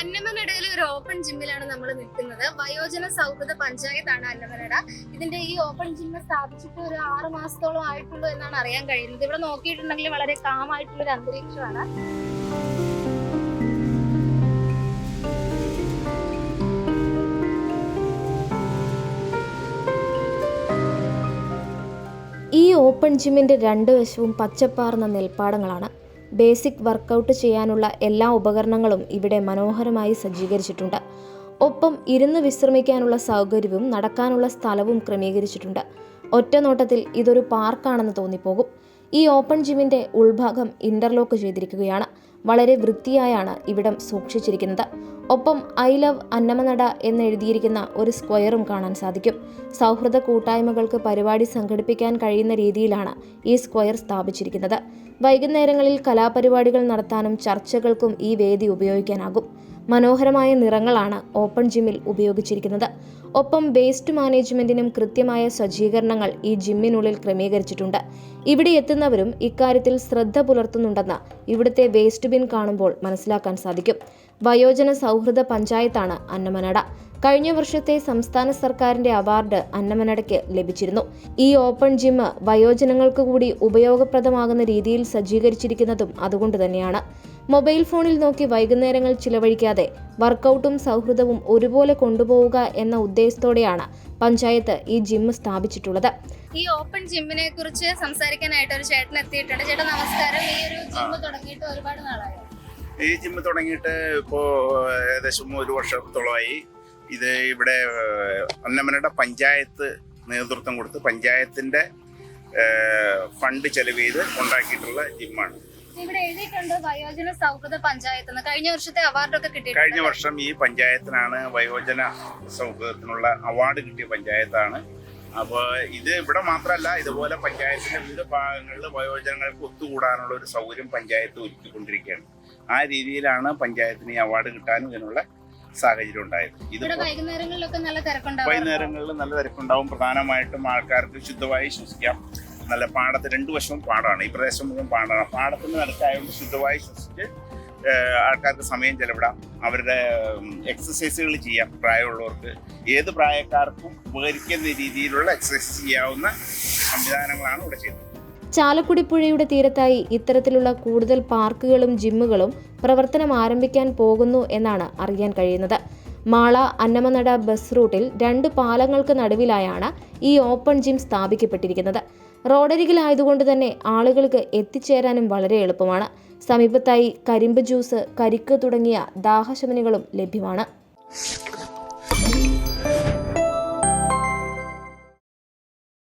അന്നമനടയിലെ ഒരു ഓപ്പൺ ജിമ്മിലാണ് നമ്മൾ നിൽക്കുന്നത്. വയോജന സൗഹൃദ പഞ്ചായത്താണ് അന്നമനട ഇതിന്റെ ഈ ഓപ്പൺ ജിമ്മ് സ്ഥാപിച്ചിട്ട് ഒരു ആറ് മാസത്തോളം ആയിട്ടുള്ളൂ എന്നാണ് അറിയാൻ കഴിയുന്നത്. ഇവിടെ നോക്കിയിട്ടുണ്ടെങ്കിൽ വളരെ കാമായിട്ടുള്ള ഒരു അന്തരീക്ഷമാണ്. ഈ ഓപ്പൺ ജിമ്മിന്റെ രണ്ട് വശവും പച്ചപ്പാർന്ന നെൽപ്പാടങ്ങളാണ്. ബേസിക് വർക്കൗട്ട് ചെയ്യാനുള്ള എല്ലാ ഉപകരണങ്ങളും ഇവിടെ മനോഹരമായി സജ്ജീകരിച്ചിട്ടുണ്ട്. ഒപ്പം ഇരുന്ന് വിശ്രമിക്കാനുള്ള സൗകര്യവും നടക്കാനുള്ള സ്ഥലവും ക്രമീകരിച്ചിട്ടുണ്ട്. ഒറ്റ നോട്ടത്തിൽ ഇതൊരു പാർക്കാണെന്ന് തോന്നിപ്പോകും. ഈ ഓപ്പൺ ജിമ്മിന്റെ ഉൾഭാഗം ഇന്റർലോക്ക് ചെയ്തിരിക്കുകയാണ്. വളരെ വൃത്തിയായാണ് ഇവിടം സൂക്ഷിച്ചിരിക്കുന്നത്. ഒപ്പം ഐ ലവ് അന്നമനട എന്നെഴുതിയിരിക്കുന്ന ഒരു സ്ക്വയറും കാണാൻ സാധിക്കും. സൗഹൃദ കൂട്ടായ്മകൾക്ക് പരിപാടി സംഘടിപ്പിക്കാൻ കഴിയുന്ന രീതിയിലാണ് ഈ സ്ക്വയർ സ്ഥാപിച്ചിരിക്കുന്നത്. വൈകുന്നേരങ്ങളിൽ കലാപരിപാടികൾ നടത്താനും ചർച്ചകൾക്കും ഈ വേദി ഉപയോഗിക്കാനാകും. മനോഹരമായ നിറങ്ങളാണ് ഓപ്പൺ ജിമ്മിൽ ഉപയോഗിച്ചിരിക്കുന്നത്. ഒപ്പം വേസ്റ്റ് മാനേജ്മെന്റിനും കൃത്യമായ സജ്ജീകരണങ്ങൾ ഈ ജിമ്മിനുള്ളിൽ ക്രമീകരിച്ചിട്ടുണ്ട്. ഇവിടെ എത്തുന്നവരും ഇക്കാര്യത്തിൽ ശ്രദ്ധ പുലർത്തുന്നുണ്ടെന്ന് ഇവിടുത്തെ വേസ്റ്റ് ബിൻ കാണുമ്പോൾ മനസ്സിലാക്കാൻ സാധിക്കും. വയോജന സൗഹൃദ പഞ്ചായത്താണ് അന്നമനട. കഴിഞ്ഞ വർഷത്തെ സംസ്ഥാന സർക്കാരിന്റെ അവാർഡ് അന്നമനടയ്ക്ക് ലഭിച്ചിരുന്നു. ഈ ഓപ്പൺ ജിം വയോജനങ്ങൾക്ക് കൂടി ഉപയോഗപ്രദമാകുന്ന രീതിയിൽ സജ്ജീകരിച്ചിരിക്കുന്നതും അതുകൊണ്ട് തന്നെയാണ്. മൊബൈൽ ഫോണിൽ നോക്കി വൈകുന്നേരങ്ങൾ ചിലവഴിക്കാതെ വർക്കൗട്ടും സൗഹൃദവും ഒരുപോലെ കൊണ്ടുപോവുക എന്ന ഉദ്ദേശത്തോടെയാണ് പഞ്ചായത്ത് ഈ ജിം സ്ഥാപിച്ചിട്ടുള്ളത്. ഈ ഓപ്പൺ ജിമ്മിനെ കുറിച്ച് സംസാരിക്കാനായിട്ട് ഒരു ചേട്ടൻ എത്തിയിട്ടുണ്ട്. ചേട്ടൻ നമസ്കാരം. ഈ ഒരു ജിം തുടങ്ങിയിട്ട് ഒരുപാട് നാളായോ? ഈ ജിമ്മ് തുടങ്ങിയിട്ട് ഇപ്പോൾ ഏകദേശം ഒരു വർഷത്തോളമായി. ഇത് ഇവിടെ ഏഹ്, അന്നമനയുടെ പഞ്ചായത്ത് നേതൃത്വം കൊടുത്ത് പഞ്ചായത്തിന്റെ ഫണ്ട് ചെലവ് ചെയ്ത് ഉണ്ടാക്കിയിട്ടുള്ള ജിമ്മാണ് ഇവിടെ എഴുതിയിട്ടുണ്ട് വയോജന സൗഹൃദ പഞ്ചായത്ത് കഴിഞ്ഞ വർഷത്തെ അവാർഡൊക്കെ കഴിഞ്ഞ വർഷം ഈ പഞ്ചായത്തിനാണ് വയോജന സൗഹൃദത്തിനുള്ള അവാർഡ് കിട്ടിയ പഞ്ചായത്താണ്. അപ്പോൾ ഇത് ഇവിടെ മാത്രമല്ല ഇതുപോലെ പഞ്ചായത്തിന്റെ വിവിധ ഭാഗങ്ങളിൽ വയോജനങ്ങൾക്ക് ഒത്തുകൂടാനുള്ള ഒരു സൗകര്യം പഞ്ചായത്ത് ഒരുക്കിക്കൊണ്ടിരിക്കുകയാണ്. ആ രീതിയിലാണ് പഞ്ചായത്തിന് ഈ അവാർഡ് കിട്ടാനും ഇതിനുള്ള സാഹചര്യം ഉണ്ടായത്. ഇത് വൈകുന്നേരങ്ങളിൽ നല്ല തിരക്കുണ്ടാവും. പ്രധാനമായിട്ടും ആൾക്കാർക്ക് ശുദ്ധമായി ശ്വസിക്കാം. നല്ല പാടത്ത് രണ്ടു വശവും പാടാണ്. ഈ പ്രദേശം മുഴുവൻ പാടമാണ് പാടത്തിന് നടുക്കായതുകൊണ്ട് ശുദ്ധമായി ശ്വസിച്ച് ആൾക്കാർക്ക് സമയം ചെലവിടാം. അവരുടെ എക്സസൈസുകൾ ചെയ്യാം പ്രായമുള്ളവർക്ക്. ഏത് പ്രായക്കാർക്കും ഉപകരിക്കുന്ന രീതിയിലുള്ള എക്സസൈസ് ചെയ്യാവുന്ന സംവിധാനങ്ങളാണ് ഇവിടെ ചെയ്യുന്നത് ചാലക്കുടി പുഴയുടെ തീരത്തായി ഇത്തരത്തിലുള്ള കൂടുതൽ പാർക്കുകളും ജിമ്മുകളും പ്രവർത്തനം ആരംഭിക്കാൻ പോകുന്നു എന്നാണ് അറിയാൻ കഴിയുന്നത്. മാള അന്നമനട ബസ് റൂട്ടിൽ രണ്ട് പാലങ്ങൾക്ക് നടുവിലായാണ് ഈ ഓപ്പൺ ജിം സ്ഥാപിക്കപ്പെട്ടിരിക്കുന്നത്. റോഡരികിലായതുകൊണ്ട് തന്നെ ആളുകൾക്ക് എത്തിച്ചേരാനും വളരെ എളുപ്പമാണ്. സമീപത്തായി കരിമ്പ് ജ്യൂസ് കരിക്ക് തുടങ്ങിയ ദാഹശമനികളും ലഭ്യമാണ്.